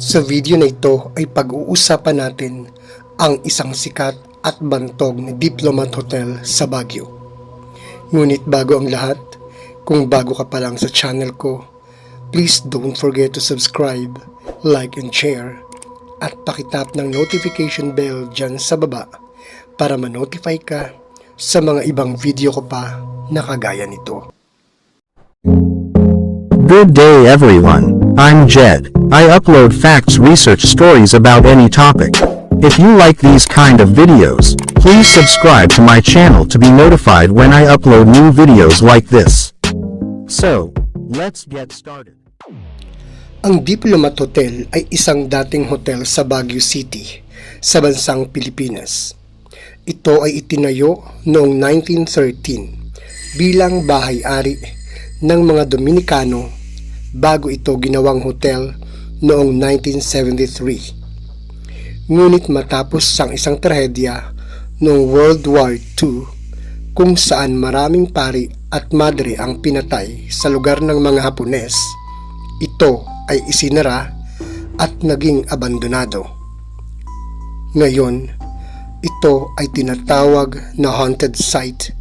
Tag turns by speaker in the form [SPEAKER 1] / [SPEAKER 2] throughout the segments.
[SPEAKER 1] Sa video na ito ay pag-uusapan natin ang isang sikat at bantog na Diplomat Hotel sa Baguio. Ngunit bago ang lahat, kung bago ka pa lang sa channel ko, please don't forget to subscribe, like and share, at pakitap ng notification bell dyan sa baba para ma-notify ka sa mga ibang video ko pa na kagaya nito.
[SPEAKER 2] Good day everyone, I'm Jed. I upload facts research stories about any topic. If you like these kind of videos, please subscribe to my channel to be notified when I upload new videos like this. So, let's get started.
[SPEAKER 1] Ang Diplomat Hotel ay isang dating hotel sa Baguio City, sa bansang Pilipinas. Ito ay itinayo noong 1913 bilang bahay-ari ng mga Dominikano bago ito ginawang hotel noong 1973. Ngunit matapos ang isang trahedya noong World War II kung saan maraming pari at madre ang pinatay sa lugar ng mga Hapones, ito ay isinara at naging abandonado. Ngayon, ito ay tinatawag na haunted site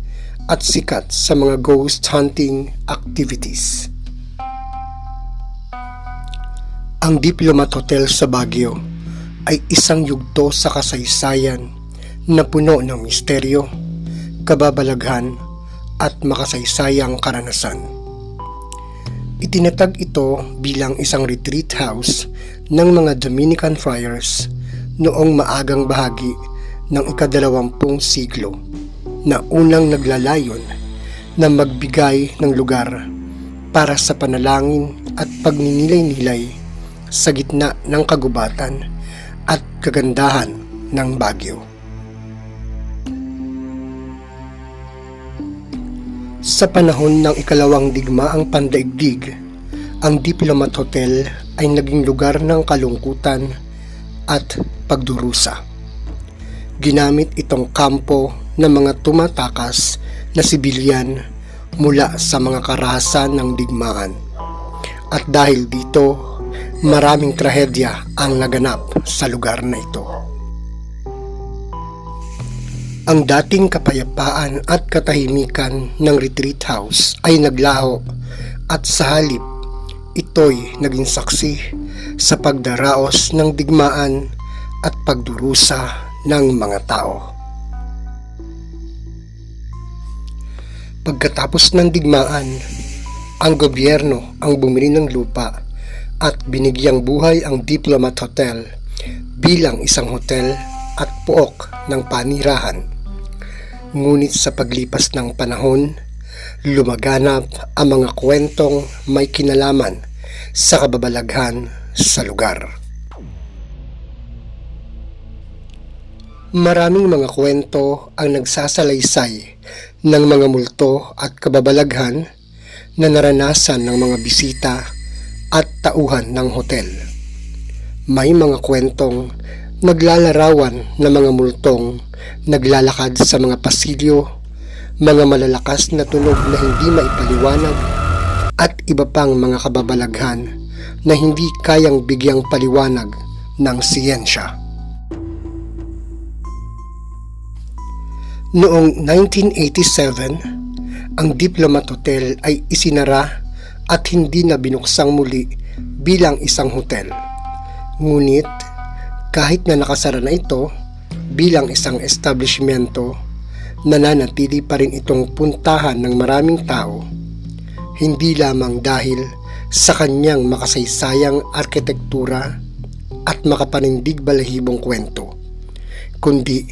[SPEAKER 1] at sikat sa mga ghost hunting activities. Ang Diplomat Hotel sa Baguio ay isang yugto sa kasaysayan na puno ng misteryo, kababalaghan at makasaysayang karanasan. Itinatag ito bilang isang retreat house ng mga Dominican friars noong maagang bahagi ng ikadalawampung siglo na unang naglalayon na magbigay ng lugar para sa panalangin at pagninilay-nilay sa gitna ng kagubatan at kagandahan ng Baguio. Sa panahon ng ikalawang digmaang pandaigdig, ang Diplomat Hotel ay naging lugar ng kalungkutan at pagdurusa. Ginamit itong kampo ng mga tumatakas na sibilyan mula sa mga karahasan ng digmaan. At dahil dito, maraming trahedya ang naganap sa lugar na ito. Ang dating kapayapaan at katahimikan ng retreat house ay naglaho at sa halip ito'y naging saksi sa pagdaraos ng digmaan at pagdurusa ng mga tao. Pagkatapos ng digmaan, ang gobyerno ang bumili ng lupa at binigyang buhay ang Diplomat Hotel bilang isang hotel at pook ng panirahan. Ngunit sa paglipas ng panahon, lumaganap ang mga kwentong may kinalaman sa kababalaghan sa lugar. Maraming mga kwento ang nagsasalaysay ng mga multo at kababalaghan na naranasan ng mga bisita at tauhan ng hotel. May mga kwentong naglalarawan na mga multong naglalakad sa mga pasilyo, mga malalakas na tunog na hindi maipaliwanag at iba pang mga kababalaghan na hindi kayang bigyang paliwanag ng siyensya. Noong 1987, ang Diplomat Hotel ay isinara at hindi na binuksang muli bilang isang hotel. Ngunit, kahit na nakasara na ito bilang isang establishmento, nananatili pa rin itong puntahan ng maraming tao, hindi lamang dahil sa kanyang makasaysayang arkitektura at makapanindig balahibong kwento, kundi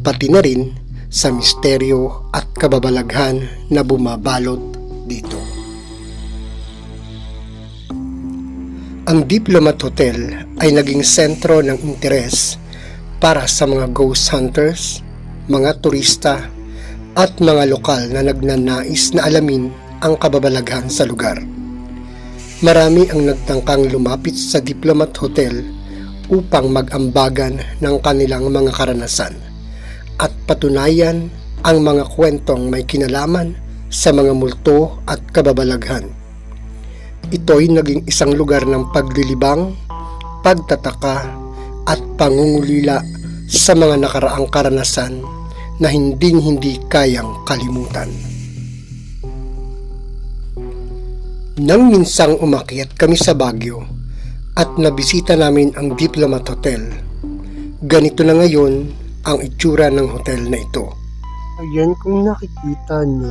[SPEAKER 1] pati na rin sa misteryo at kababalaghan na bumabalot dito. Ang Diplomat Hotel ay naging sentro ng interes para sa mga ghost hunters, mga turista, at mga lokal na nagnanais na alamin ang kababalaghan sa lugar. Marami ang nagtangkang lumapit sa Diplomat Hotel upang mag-ambagan ng kanilang mga karanasan at patunayan ang mga kwentong may kinalaman sa mga multo at kababalaghan. Ito'y naging isang lugar ng paglilibang, pagtataka at pangungulila sa mga nakaraang karanasan na hinding hindi kayang kalimutan. Nang minsang umakyat kami sa Baguio at nabisita namin ang Diplomat Hotel, ganito na ngayon ang itsura ng hotel na ito. Ayan kung nakikita niyo,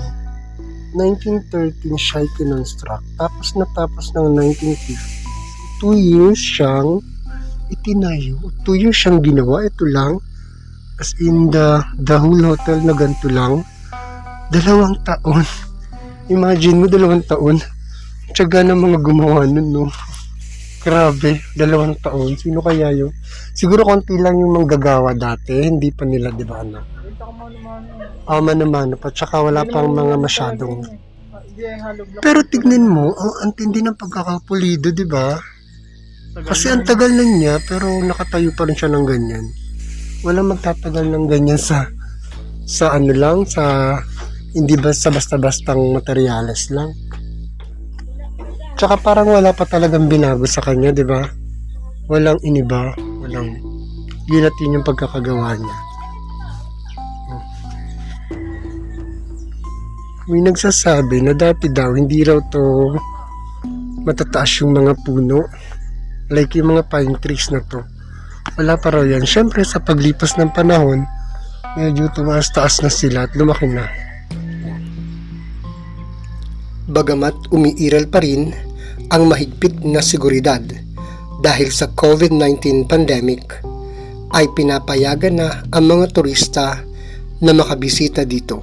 [SPEAKER 1] 1913 siya kinonstruct tapos natapos ng 1950. Two years siyang itinayo. Two years siyang ginawa. Ito lang. As in the, the whole hotel na ganito lang. Dalawang taon. Imagine mo dalawang taon. Tiyaga ng mga gumawa nun, no? Grabe, dalawang taon. Sino kaya yun? Siguro konti lang yung manggagawa dati. Hindi pa nila, di ba, ano? Ah, mano-mano pa. Tsaka wala pang mga masyadong... Pero tignan mo, ang antindi ng pagkakapulido, di ba? Kasi ang tagal na niya, pero nakatayo pa rin siya ng ganyan. Wala magtatagal ng ganyan sa sa ano lang, sa hindi ba sa basta-bastang materyales lang. Tsaka parang wala pa talagang binago sa kanya, di ba? Walang iniba, walang yun at yun yung pagkakagawa niya. May nagsasabi na dati daw hindi raw to matataas yung mga puno. Like yung mga pine trees na to. Wala pa raw yan. Siyempre sa paglipas ng panahon, medyo tumaas-taas na sila at lumaki na. Bagamat umiiral pa rin ang mahigpit na seguridad dahil sa COVID-19 pandemic, ay pinapayagan na ang mga turista na makabisita dito.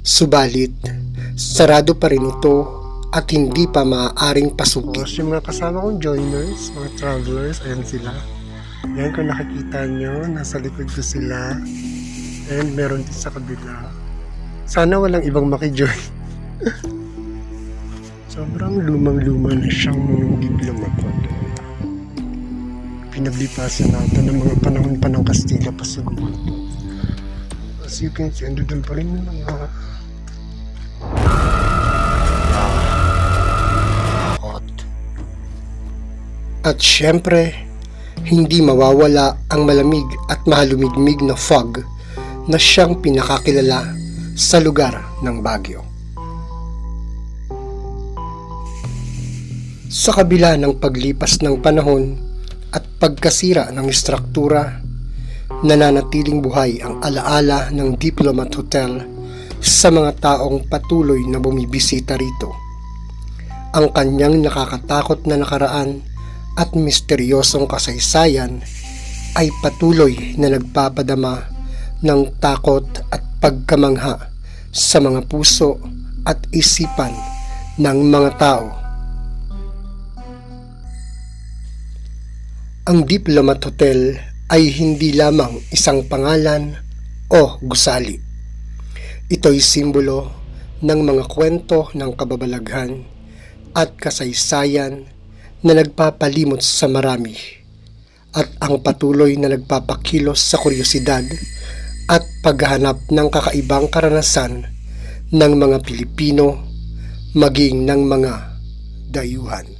[SPEAKER 1] Subalit, sarado pa rin ito at hindi pa maaaring pasukin. yung mga kasama kong joiners, mga travelers, ayan sila. Yan kung nakikita nyo, nasa likod ko sila. And meron din sa kabila. Sana walang ibang makijoin. Sobrang lumang-luma na siyang diplomat ko. Pinaglipasan natin ng mga panahon pa ng Kastila pa siguro. As you can see, andun pa rin yung mga. At syempre, hindi mawawala ang malamig at mahalumigmig na fog na siyang pinakakilala sa lugar ng Baguio. Sa kabila ng paglipas ng panahon at pagkasira ng istruktura, nananatiling buhay ang alaala ng Diplomat Hotel sa mga taong patuloy na bumibisita rito. Ang kanyang nakakatakot na nakaraan at misteryosong kasaysayan ay patuloy na nagpapadama ng takot at pagkamangha sa mga puso at isipan ng mga tao. Ang Diplomat Hotel ay hindi lamang isang pangalan o gusali. Ito'y simbolo ng mga kwento ng kababalaghan at kasaysayan na nagpapalimot sa marami at ang patuloy na nagpapakilos sa kuryosidad at paghahanap ng kakaibang karanasan ng mga Pilipino maging ng mga dayuhan.